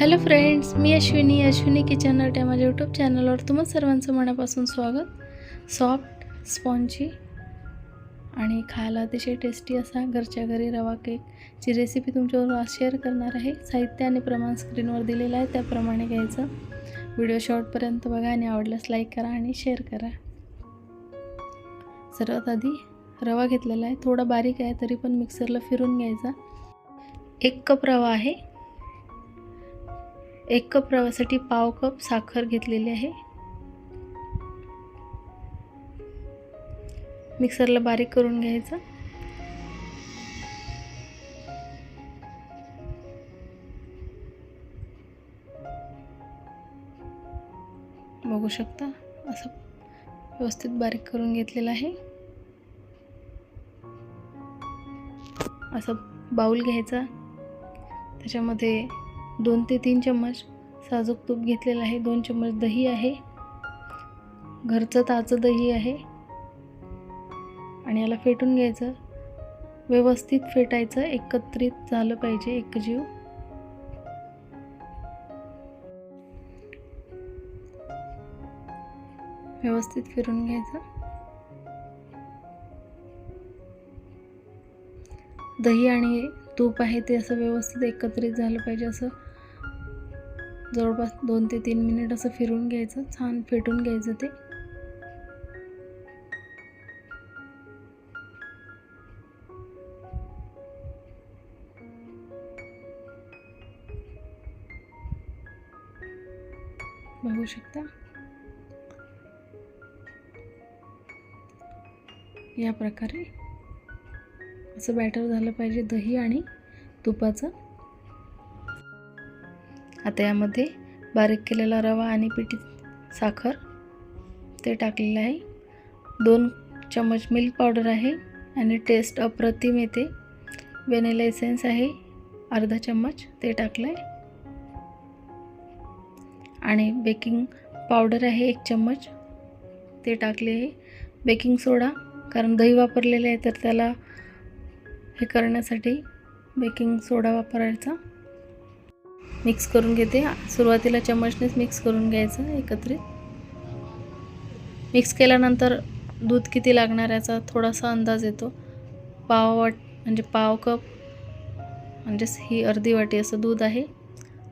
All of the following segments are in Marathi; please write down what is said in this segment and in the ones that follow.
हॅलो फ्रेंड्स मी अश्विनी. अश्विनी किचन अट या माझ्या यूट्यूब चॅनलवर तुम्हा सर्वांचं मनापासून स्वागत. सॉफ्ट स्पॉन्जी आणि खायला अतिशय टेस्टी असा घरच्या घरी रवा केकची रेसिपी तुमच्याबरोबर आज शेअर करणार आहे. साहित्य आणि प्रमाण स्क्रीनवर दिलेलं आहे. त्याप्रमाणे घ्यायचं. व्हिडिओ शॉर्टपर्यंत बघा आणि आवडल्यास लाईक करा आणि शेअर करा. सर्वात आधी रवा घेतलेला आहे. थोडा बारीक आहे तरी पण मिक्सरला फिरून घ्यायचा. एक कप रवा आहे. एक कप रवासाठी पाव कप साखर घेतलेली आहे. मिक्सरला बारीक करून घ्यायचं. बघू शकता असं व्यवस्थित बारीक करून घेतलेलं आहे. असं बाऊल घ्यायचा. त्याच्यामध्ये दोन ते तीन चम्मच साजूक तूप घेतलेलं आहे दोन चम्मच दही आहे. घरचं ताजं दही आहे. आणि याला फेटून घ्यायचं. व्यवस्थित फेटायचं एकत्रित झालं पाहिजे एकजीव. व्यवस्थित फिरून घ्यायचं. दही आणि तूप आहे ते असं व्यवस्थित एकत्रित झालं पाहिजे असं जवळपास दोन ते तीन मिनिट असं फिरून घ्यायचं छान फेटून घ्यायचं ते. बघू शकता? या प्रकारे असं बॅटर झालं पाहिजे दही आणि तुपाचं. आता यामध्ये बारीक केलेला रवा आणि पिठी साखर ते टाकलेलं आहे. दोन चम्मच मिल्क पावडर आहे आणि टेस्ट अप्रतिम येते. व्हॅनिला एसेन्स आहे. अर्धा चम्मच ते टाकलं आहे आणि बेकिंग पावडर आहे एक चम्मच ते टाकले आहे. बेकिंग सोडा कारण दही वापरलेलं आहे तर त्याला हे करण्यासाठी बेकिंग सोडा वापरायचा. मिक्स करून घेते. सुरुवातीला चम्मचनेच मिक्स करून घ्यायचं एकत्रित. मिक्स केल्यानंतर दूध किती लागणार याचा थोडासा अंदाज येतो. पाव वाट म्हणजे पाव कप म्हणजेच ही अर्धी वाटी असं दूध आहे.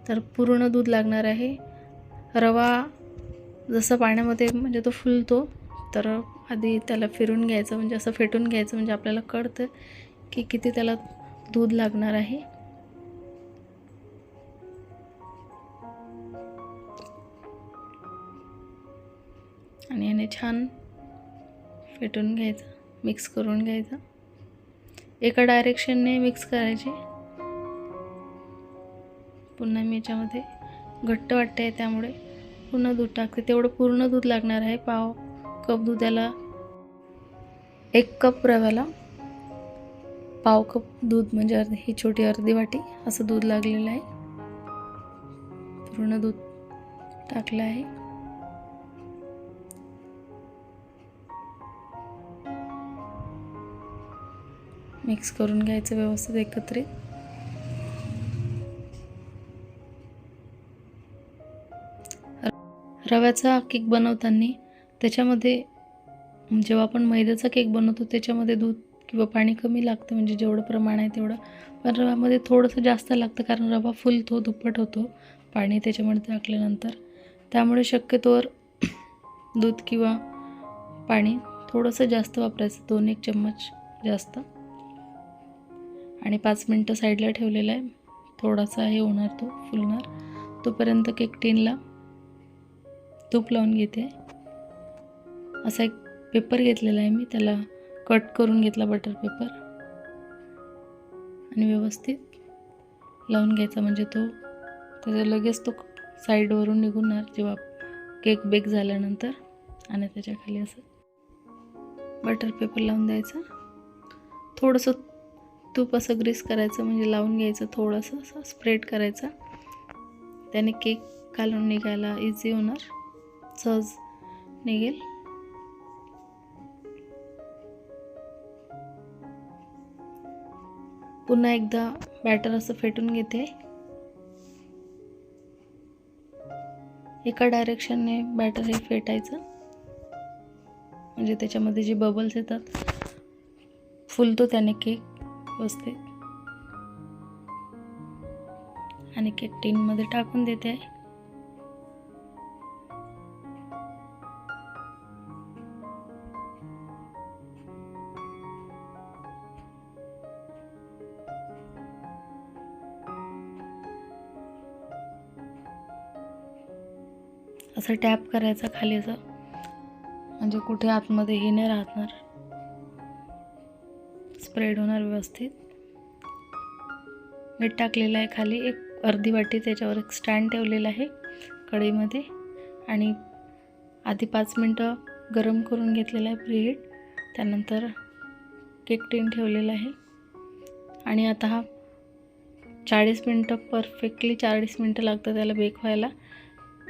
तर पूर्ण दूध लागणार आहे. रवा जसं पाण्यामध्ये म्हणजे तो फुलतो तर आधी त्याला फिरून घ्यायचं म्हणजे असं फेटून घ्यायचं म्हणजे आपल्याला कळतं की किती त्याला दूध लागणार आहे. आणि याने छान फेटून घ्यायचं मिक्स करून घ्यायचं. एका डायरेक्शनने मिक्स करायचे. पुन्हा मी याच्यामध्ये घट्ट वाटते आहे त्यामुळे पुन्हा दूध टाकते. तेवढं पूर्ण दूध लागणार आहे. पाव कप दुधाला एक कप रव्याला पाव कप दूध म्हणजे अर्धी ही छोटी अर्धी वाटी असं दूध लागलेलं आहे. पूर्ण दूध टाकलं आहे. मिक्स करून घ्यायचं व्यवस्थित एकत्रित. रव्याचा केक बनवताना त्याच्यामध्ये जेव्हा आपण मैद्याचा केक बनवतो त्याच्यामध्ये दूध किंवा पाणी कमी लागतं म्हणजे जेवढं प्रमाण आहे तेवढं. पण रव्यामध्ये थोडंसं जास्त लागतं कारण रवा फुल तो दुप्पट होतो पाणी त्याच्यामध्ये टाकल्यानंतर. त्यामुळे शक्यतोवर दूध किंवा पाणी थोडंसं जास्त वापरायचं दोन एक चम्मच जास्त. आणि पाच मिनटं साईडला ठेवलेलं आहे. थोडासा हे होणार तो फुलणार. तोपर्यंत केक टीनला तूप लावून घेते. असा एक पेपर घेतलेला आहे मी त्याला कट करून घेतला बटर पेपर. आणि व्यवस्थित लावून घ्यायचा म्हणजे तो त्याचा लगेच तो साईडवरून निघणार जेव्हा केक बेक झाल्यानंतर. आणि त्याच्याखाली असं बटर पेपर लावून द्यायचा. थोडंसं तूप असं ग्रीस करायचं म्हणजे लावून घ्यायचं थोडंसं असं स्प्रेड करायचं. त्याने केक घालून निघायला इझी होणार. सहज निघेल. पुन्हा एकदा बॅटर असं फेटून घेते. एका डायरेक्शनने बॅटर हे फेटायचं. म्हणजे त्याच्यामध्ये जे बबल्स येतात फुलतो त्याने केक. व्यवस्थित आणि केक टीनमध्ये टाकून देते. आहे असं टॅप करायचं खाली असं म्हणजे कुठे आतमध्ये हे नाही राहणार. स्प्रेड होणार व्यवस्थित. मीठ टाकलेलं आहे खाली. एक अर्धी वाटी त्याच्यावर एक स्टँड ठेवलेला आहे कढईमध्ये. आणि आधी पाच मिनटं गरम करून घेतलेलं आहे प्रीहीट त्यानंतर केक टीन ठेवलेला आहे. आणि आता हा चाळीस मिनटं परफेक्टली चाळीस मिनटं लागतं त्याला बेक व्हायला.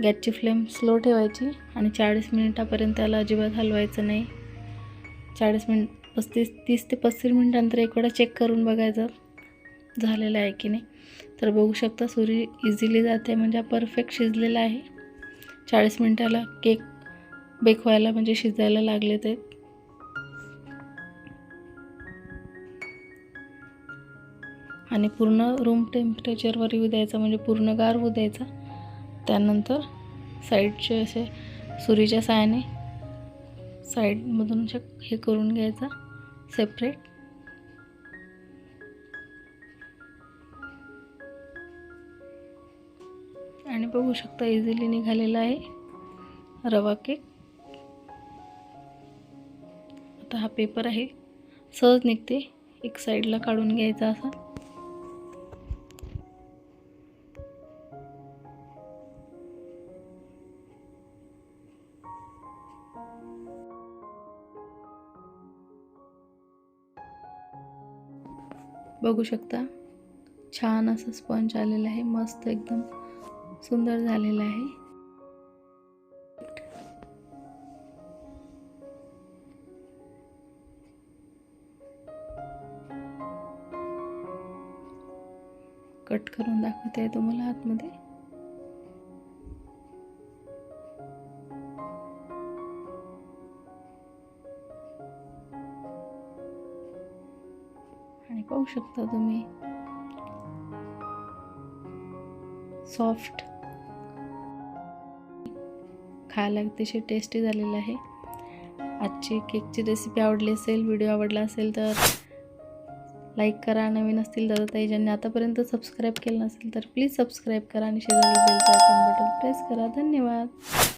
गॅसची फ्लेम स्लो ठेवायची आणि चाळीस मिनिटापर्यंत त्याला अजिबात हलवायचं नाही. चाळीस मिनिट पस्तीस तीस ते पस्तीस मिनिटानंतर एक वेळा चेक करून बघायचं. झालेलं आहे की नाही. तर बघू शकता सुरी इझिली जाते. म्हणजे परफेक्ट शिजलेला आहे. चाळीस मिनटाला केक बेक व्हायला म्हणजे शिजायला लागले ते. आणि पूर्ण रूम टेम्परेचरवर येऊ द्यायचा. म्हणजे पूर्ण गार होऊ द्यायचा. त्यानंतर साईडचे असे सुरीच्या सायाने साईडमधून असे हे करून घ्यायचा. सेपरेट आणि बघू शकता इझिली निघालेला आहे रवा केक आता हा पेपर आहे. सहज निघते. एक साईडला काढून घ्यायचा असा. बघू शकता. छान असं स्पंज आलेलं आहे. मस्त एकदम सुंदर झालेलं आहे. कट करून दाखवते आहे तुम्हाला आतमध्ये. पाहू शकता तुम्ही. सॉफ्ट खायला अतिशय टेस्टी झालेलं आहे. आजची केकची रेसिपी आवडली असेल व्हिडिओ आवडला असेल तर लाईक करा. नवीन असतील दादा ताई ज्यांनी आतापर्यंत सबस्क्राईब केलं नसेल तर प्लीज सबस्क्राईब करा आणि शेजारी बेलचं आयकॉन बटन प्रेस करा. धन्यवाद.